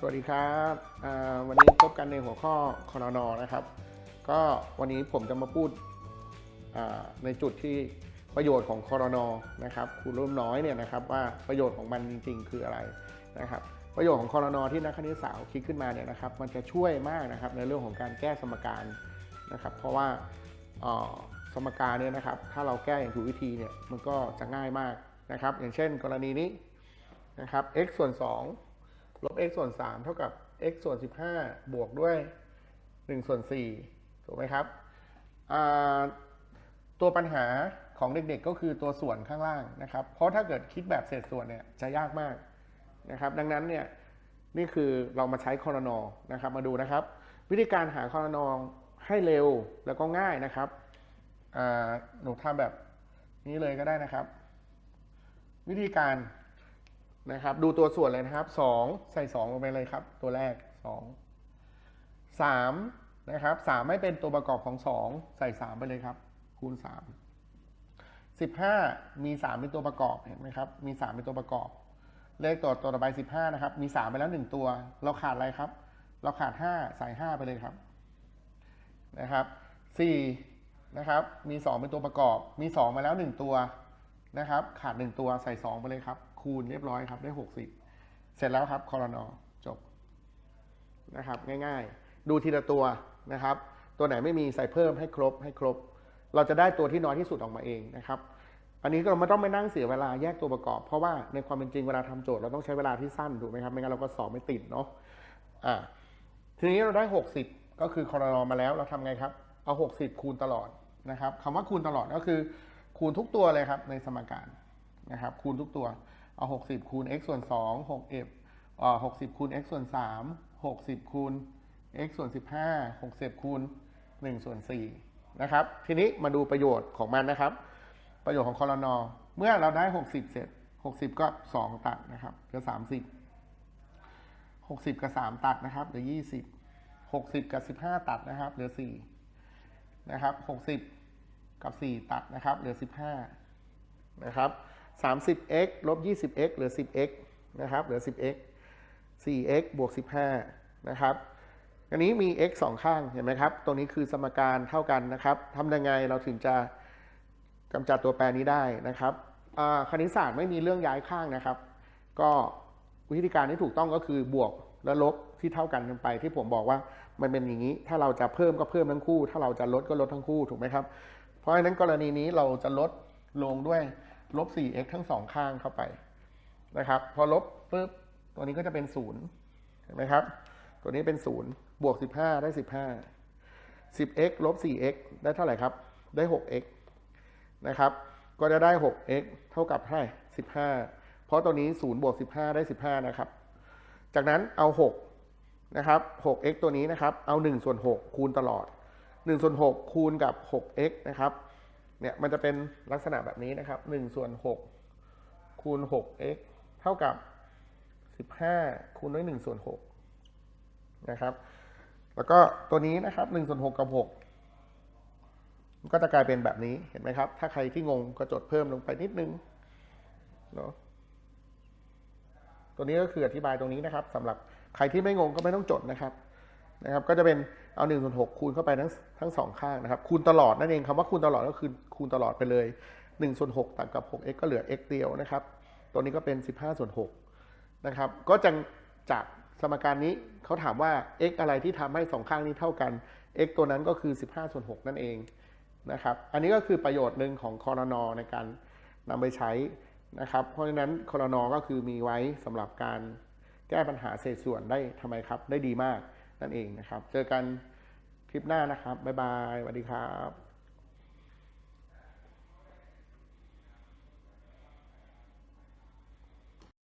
สวัสดีครับวันนี้พบกันในหัวข้อคอนอนนะครับ ก็วันนี้ผมจะมาพูดในจุดที่ประโยชน์ของคอรนอนะครับครูร่วมน้อยเนี่ยนะครับว่าประโยชน์ของมันจริงๆคืออะไรนะครับ ประโยชน์ของคอรนอที่นักคณิตศาสตร์คิดขึ้นมาเนี่ยนะครับ มันจะช่วยมากนะครับในเรื่องของการแก้สมการนะครับ เพราะว่าสมการเนี่ยนะครับ ถ้าเราแก้อย่างถูกวิธีเนี่ยมันก็จะง่ายมากนะครับ อย่างเช่น กรณีนี้นะครับ x ส่วน2 ลบ x ส่วน 3 เท่ากับ x ส่วน 15 บวกด้วย 1 ส่วน 4 ถูกไหมครับ ตัวปัญหาของเด็กๆ ก็คือตัวส่วนข้างล่างนะครับ เพราะถ้าเกิดคิดแบบเศษส่วนเนี่ยจะยากมากนะครับ ดังนั้นเนี่ยนี่คือเรามาใช้คอรนอนะครับ มาดูนะครับ วิธีการหาคอรนอให้เร็วแล้วก็ง่ายนะครับหนูทำแบบนี้เลยก็ได้นะครับ วิธีการ นะครับ ดูตัวส่วนเลยนะครับ 2 ใส่ 2 ลงไปเลยครับ ตัวแรก 2 3 นะครับ 3 ไม่เป็นตัวประกอบของ 2 ใส่ 3 ไปเลยครับ คูณ 3 15 มี 3 เป็นตัวประกอบเห็นไหมครับ มี 3 เป็นตัวประกอบ เลขตัวตัวต่อไป 15 นะครับ มี 3 ไปแล้ว 1 ตัว เราขาดอะไรครับ เราขาด 5 ใส่ 5 ไปเลยครับ นะครับ4นะครับ มี 2 เป็นตัวประกอบ มี 2 มาแล้ว 1 ตัวนะครับ ขาด 1 ตัวใส่ 2 ไปเลยครับ คูณเรียบร้อยครับได้ 60 เสร็จแล้วครับคอรนอจบนะครับง่ายๆ ดูทีละตัวนะครับ ตัวไหนไม่มีใส่เพิ่มให้ครบให้ครบ เราจะได้ตัวที่น้อยที่สุดออกมาเองนะครับ อันนี้ก็เราไม่ต้องไปนั่งเสียเวลาแยกตัวประกอบ เพราะว่าในความเป็นจริงเวลาทำโจทย์เราต้องใช้เวลาที่สั้นถูกไหมครับไม่งั้นเราก็สอบไม่ติดเนาะอ่าทีนี้เราได้ 60 ก็คือคอรนอมาแล้วเราทำไงครับเอา 60 คูณตลอดนะครับคำว่าคูณตลอดก็คือคูณทุกตัวเลยครับในสมการนะครับคูณทุกตัว เอา 60 คูณ x ส่วน2 6 f อ่า60 คูณ x ส่วน 3 60 คูณ x ส่วน 15 60 คูณ 1 ส่วน 4 นะครับ ทีนี้มาดูประโยชน์ของมันนะครับ ประโยชน์ของคอรนอเมื่อเราได้ 60 เสร็จ 60 ก็ 2 ตัดนะครับเหลือ30 60 กับ 3 ตัดนะครับเหลือ20 60 กับ 15 ตัดนะครับเหลือ 4 นะครับ 60 กับ 4 ตัดนะครับเหลือ 15 นะครับ 30x ลบ 20x เหลือ 10x นะครับ เหลือ 10x 4x บวก 15 นะครับ อันนี้มี x สองข้าง เห็นไหมครับ ตรงนี้คือสมการเท่ากันนะครับทำยังไงเราถึงจะกำจัดตัวแปรนี้ได้นะครับคณิตศาสตร์ไม่มีเรื่องย้ายข้างนะครับ ก็วิธีการที่ถูกต้องก็คือบวกและลบที่เท่ากันกันไป ที่ผมบอกว่ามันเป็นอย่างนี้ ถ้าเราจะเพิ่มก็เพิ่มทั้งคู่ ถ้าเราจะลดก็ลดทั้งคู่ ถูกไหมครับ เพราะฉะนั้นกรณีนี้เราจะลดลงด้วย ลบ 4x ทั้งสองข้างเข้าไปนะครับ พอลบปุ๊บตัวนี้ก็จะเป็นศูนย์เห็นไหมครับ ตัวนี้เป็นศูนย์บวก 15 ได้ 15 10x ลบ 4x ได้เท่าไหร่ครับ ได้ 6x นะครับ ก็จะได้ 6x เท่ากับเท่าไหร่15 เพราะตัวนี้ 0 บวก 15 ได้ 15 นะครับ จากนั้นเอา 6 นะครับ 6x ตัวนี้นะครับ เอา 1 ส่วน 6 คูณตลอด1ส่วน6คูณกับ 6x นะครับ เนี่ยมันจะเป็นลักษณะแบบนี้นะครับ1ส่วน6คูณ 6x เท่ากับ 15 คูณด้วย1ส่วน6นะครับ แล้วก็ตัวนี้นะครับ1ส่วน6กับ6มันก็จะกลายเป็นแบบนี้เห็นไหมครับ ถ้าใครที่งงก็จดเพิ่มลงไปนิดนึงเนาะตัวนี้ก็คืออธิบายตรงนี้นะครับสำหรับใครที่ไม่งงก็ไม่ต้องจดนะครับ นะครับก็จะเป็นเอา1ส่วน6คูณเข้าไปทั้งทั้งสองข้างนะครับ คูณตลอดนั่นเองคำว่าคูณตลอดก็คือคูณตลอดไปเลย1ส่วน6ตัดกับ 6x ก็เหลือ x เดียวนะครับ ตัวนี้ก็เป็น 15 ส่วน6นะครับ ก็จะจากสมการนี้เขาถามว่า x อะไรที่ทำให้สองข้างนี้เท่ากัน x ตัวนั้นก็คือ 15 ส่วน 6 นั่นเองนะครับ อันนี้ก็คือประโยชน์หนึ่งของคอรนอในการนำไปใช้นะครับ เพราะฉะนั้นคอรนอก็คือมีไว้สำหรับการแก้ปัญหาเศษส่วนได้ทำไมครับ ได้ดีมาก นั่นเองนะครับ เจอกันคลิปหน้านะครับ บ๊ายบายสวัสดีครับ